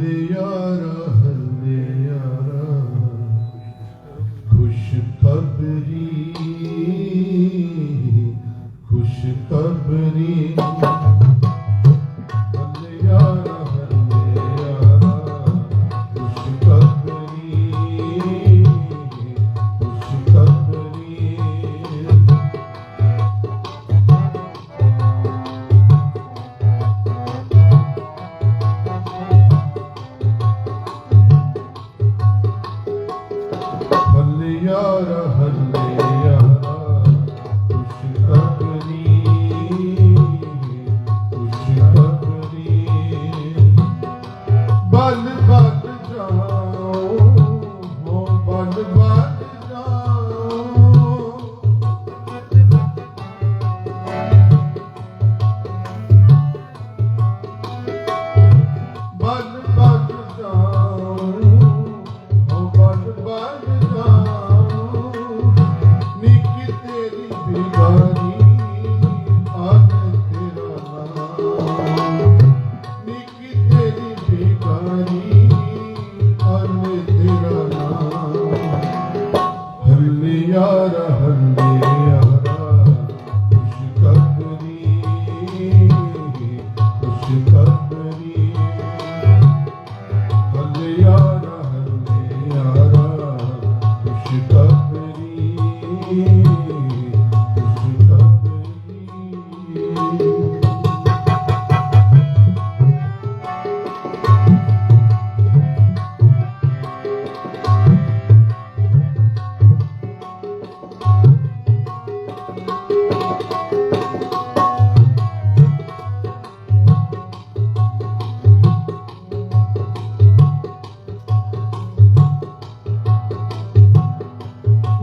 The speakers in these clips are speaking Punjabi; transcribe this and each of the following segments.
Rabbi ya Rabbi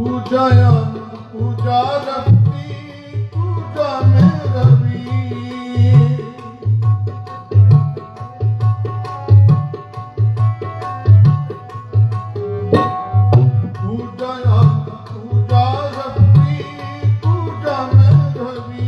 ਪੂਜਾ ਅੰਗ ਪੂਜਾ ਪੂਜਾ ਰਵੀ ਪੂਜਾ ਅੰਗ ਰਵੀ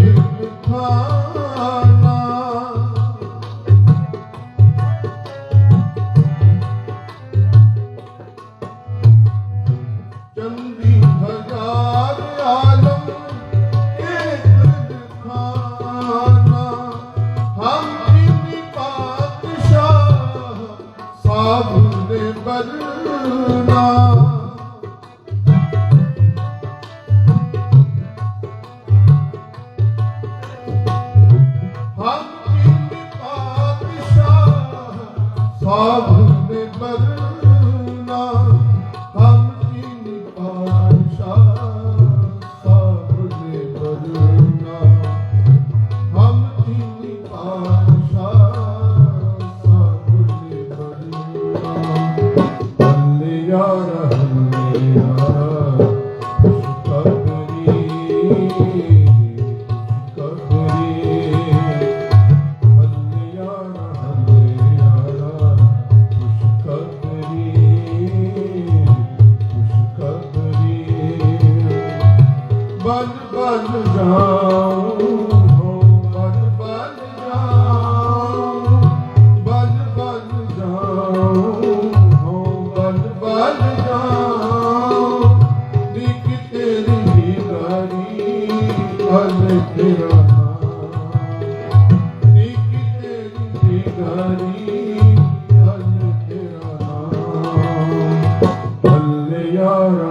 Huh? ਸਾਧੂ ਹਮ ਕੀ ਪਾਸ਼ਾ ਸਾਧੂ ਨੇ your